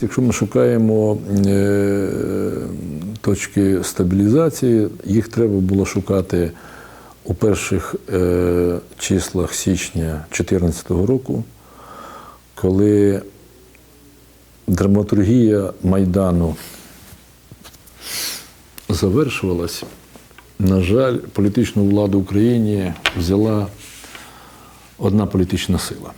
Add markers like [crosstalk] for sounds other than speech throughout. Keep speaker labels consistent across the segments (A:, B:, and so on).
A: Якщо ми шукаємо е, точки стабілізації, їх треба було шукати у перших е, числах січня 2014 року, коли драматургія Майдану завершувалась. На жаль, політичну владу в Україні взяла одна політична сила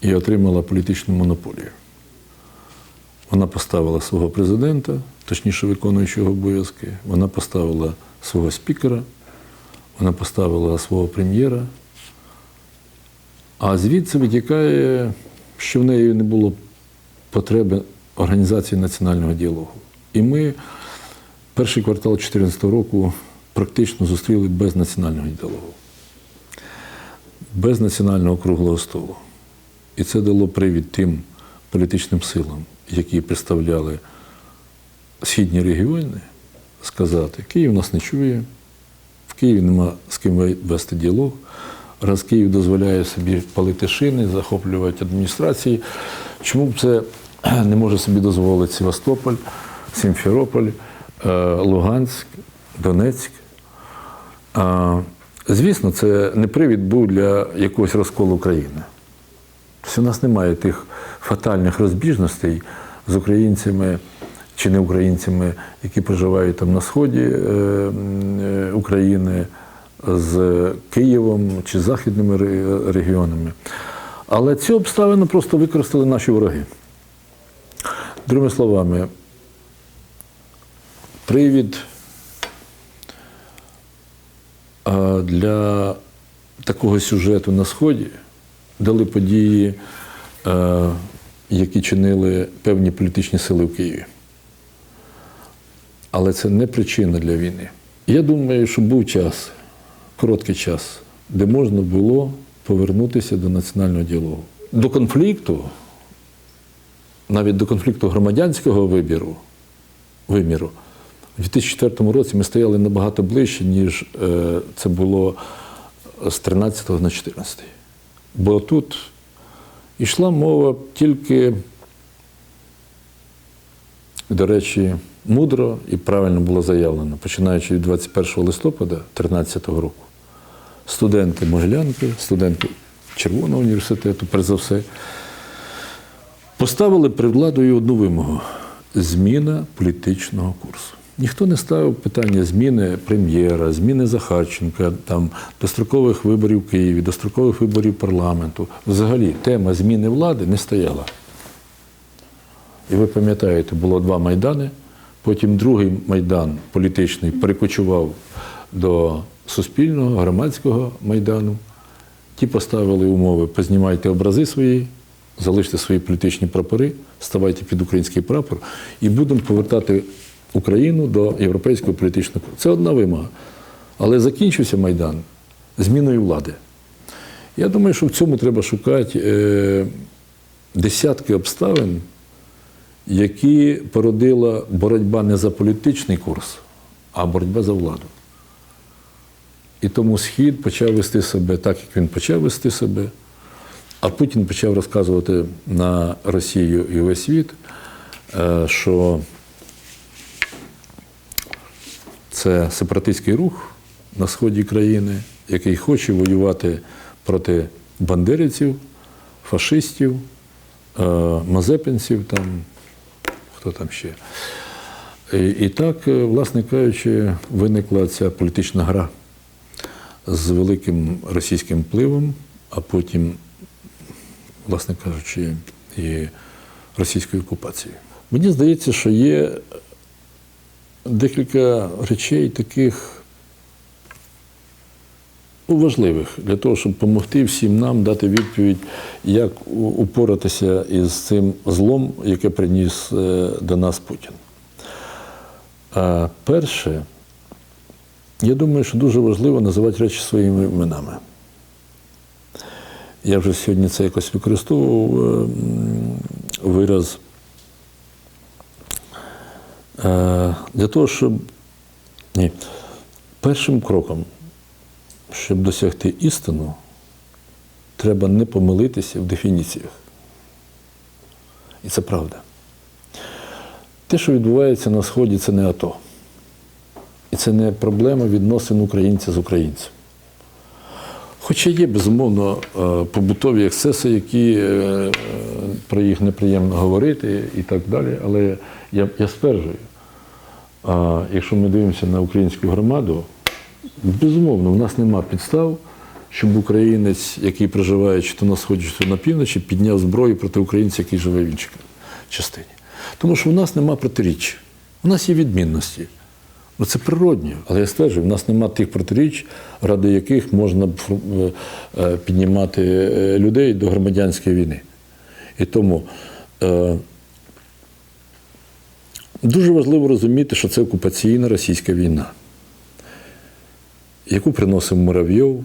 A: і отримала політичну монополію. Вона поставила свого президента, точніше виконуючого обов'язки, вона поставила свого спікера, вона поставила свого прем'єра. А звідси витікає, що в неї не було потреби організації національного діалогу. І ми перший квартал 2014 року практично зустріли без національного діалогу, без національного круглого столу. І це дало привід тим політичним силам, які представляли східні регіони, сказати, Київ нас не чує, в Києві нема з ким вести діалог. Раз Київ дозволяє собі палити шини, захоплювати адміністрації, чому б це [clears throat] не може собі дозволити Севастополь, Сімферополь, е, Луганськ, Донецьк? Звісно, це не привід був для якогось розколу країни. Тобто у нас немає тих фатальних розбіжностей з українцями чи не українцями, які проживають там на сході е, е, України, з Києвом чи західними регіонами. Але цю обставину просто використали наші вороги. Другими словами, привід для такого сюжету на Сході дали події, е, які чинили певні політичні сили в Києві. Але це не причина для війни. Я думаю, що був час, короткий час, де можна було повернутися до національного діалогу. До конфлікту, навіть до конфлікту громадянського вибіру, виміру, у 2004 році ми стояли набагато ближче, ніж е, це було з 13 на 14. Бо тут йшла мова тільки, до речі, мудро і правильно було заявлено, починаючи від 21 листопада 2013 року. Студенти Могилянки, студенти Червоного університету, перш за все, поставили перед владою одну вимогу зміна політичного курсу. Ніхто не ставив питання зміни прем'єра, зміни Захарченка, там, дострокових виборів в Києві, дострокових виборів парламенту. Взагалі тема зміни влади не стояла. І ви пам'ятаєте, було два майдани. Потім другий майдан політичний перекочував до суспільного, громадського майдану. Ті поставили умови: познімайте образи свої, залиште свої політичні прапори, ставайте під український прапор і будемо повертати Україну до європейського політичного курсу. Це одна вимога. Але закінчився Майдан зміною влади. Я думаю, що в цьому треба шукати е, десятки обставин, які породила боротьба не за політичний курс, а боротьба за владу. І тому Схід почав вести себе так, як він почав вести себе, а Путін почав розказувати на Росію і весь світ, е, що це сепаратистський рух на сході країни, який хоче воювати проти бандерівців, фашистів, е, мазепинців, там, хто там ще. І, так, е, власне кажучи, виникла ця політична гра з великим російським впливом, а потім, власне кажучи, і російською окупацією. Мені здається, що є декілька речей таких ну, важливих для того, щоб допомогти всім нам дати відповідь, як упоратися із цим злом, яке приніс е, до нас Путін. Перше, я думаю, що дуже важливо називати речі своїми іменами. Я вже сьогодні це якось використовував е, вираз. Е, Для того, щоб ні, першим кроком, щоб досягти істину, треба не помилитися в дефініціях. І це правда. Те, що відбувається на Сході, це не АТО. І це не проблема відносин українця з українцем. Хоча є, безумовно, е, побутові ексцеси, які е, про їх неприємно говорити і так далі, але я, я стверджую, а якщо ми дивимося на українську громаду, безумовно, в нас нема підстав, щоб українець, який проживає чи то на сході, чи то на півночі, підняв зброю проти українця, який живе в іншій частині. Тому що в нас нема протиріч, у нас є відмінності. Ну, це природньо, але я стверджую, в нас нема тих протиріч, ради яких можна е, е, піднімати е, людей до громадянської війни. І тому дуже важливо розуміти, що це окупаційна російська війна, яку приносив Муравйов,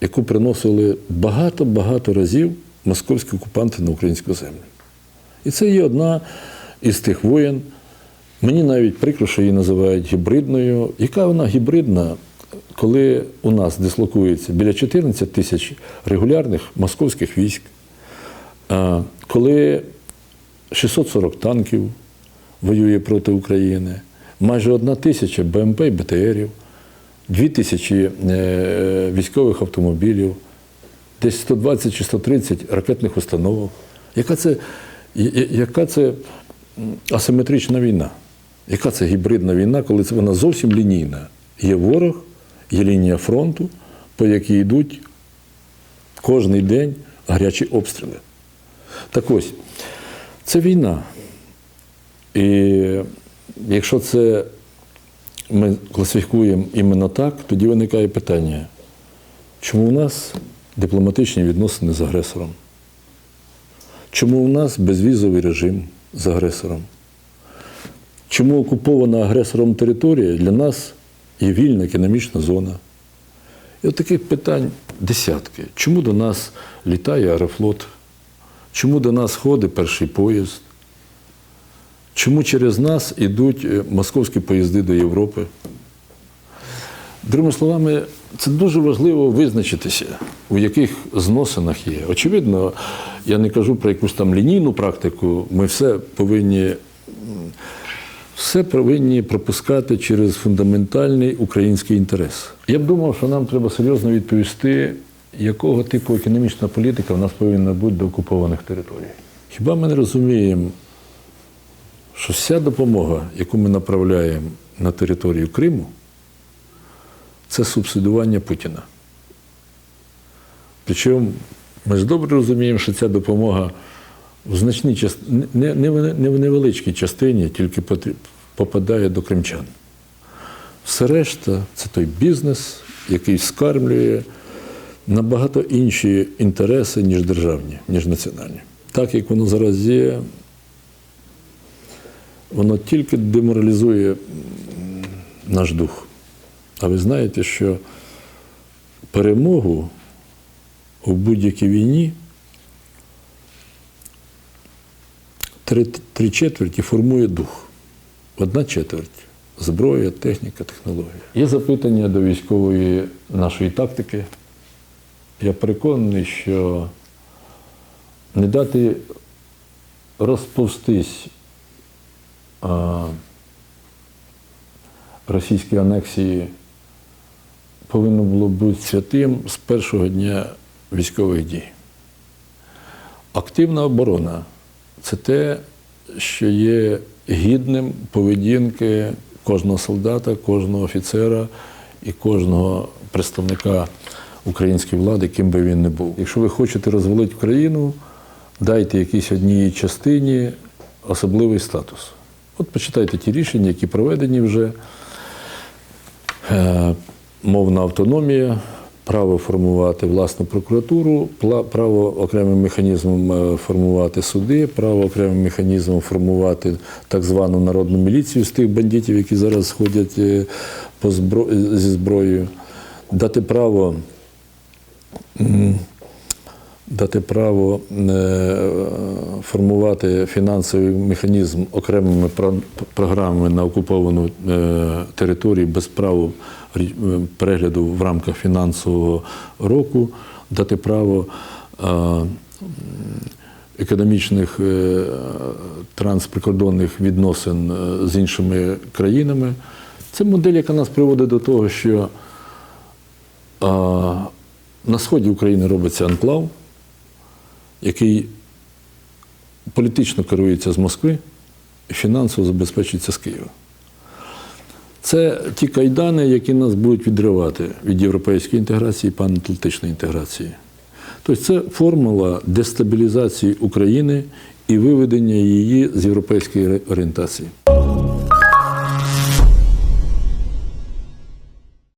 A: яку приносили багато-багато разів московські окупанти на українську землю. І це є одна із тих воєн. Мені навіть прикро, що її називають гібридною. Яка вона гібридна, коли у нас дислокується біля 14 тисяч регулярних московських військ, коли 640 танків воює проти України, майже одна тисяча БМП і БТРів, дві тисячі е, військових автомобілів, десь 120 чи 130 ракетних установок. Яка це, яка це асиметрична війна? Яка це гібридна війна, коли це вона зовсім лінійна? Є ворог, є лінія фронту, по якій йдуть кожний день гарячі обстріли. Так ось, це війна. І якщо це ми класифікуємо іменно так, тоді виникає питання, чому у нас дипломатичні відносини з агресором? Чому у нас безвізовий режим з агресором? Чому окупована агресором територія для нас є вільна економічна зона? І от таких питань десятки. Чому до нас літає аерофлот? Чому до нас ходить перший поїзд? Чому через нас йдуть е, московські поїзди до Європи? Другими словами, це дуже важливо визначитися, у яких зносинах є. Очевидно, я не кажу про якусь там лінійну практику, ми все повинні, все повинні пропускати через фундаментальний український інтерес. Я б думав, що нам треба серйозно відповісти, якого типу економічна політика в нас повинна бути до окупованих територій. Хіба ми не розуміємо, що вся допомога, яку ми направляємо на територію Криму, це субсидування Путіна. Причому ми ж добре розуміємо, що ця допомога в значній частині, не, не, в- не в невеличкій частині, тільки попадає до кримчан. Все решта це той бізнес, який скармлює набагато інші інтереси, ніж державні, ніж національні. Так як воно зараз є, воно тільки деморалізує наш дух. А ви знаєте, що перемогу у будь-якій війні три, три четверті формує дух. Одна четверть зброя, техніка, технологія. Є запитання до військової нашої тактики. Я переконаний, що не дати розповстись а, російській анексії повинно було бути святим з першого дня військових дій. Активна оборона це те, що є гідним поведінки кожного солдата, кожного офіцера і кожного представника української влади, ким би він не був. Якщо ви хочете розвалити країну, дайте якійсь одній частині особливий статус. От почитайте ті рішення, які проведені вже. Е, Мовна автономія, право формувати власну прокуратуру, право окремим механізмом е, формувати суди, право окремим механізмом формувати так звану народну міліцію з тих бандитів, які зараз ходять е, по збро- зі зброєю, дати право дати право е, формувати фінансовий механізм окремими програмами на окуповану е, територію без права е, перегляду в рамках фінансового року, дати право економічних трансприкордонних відносин з іншими країнами. Це модель, яка нас приводить до того, що на сході України робиться анклав, який політично керується з Москви і фінансово забезпечується з Києва. Це ті кайдани, які нас будуть відривати від європейської інтеграції і панатлантичної інтеграції. Тобто це формула дестабілізації України і виведення її з європейської орієнтації.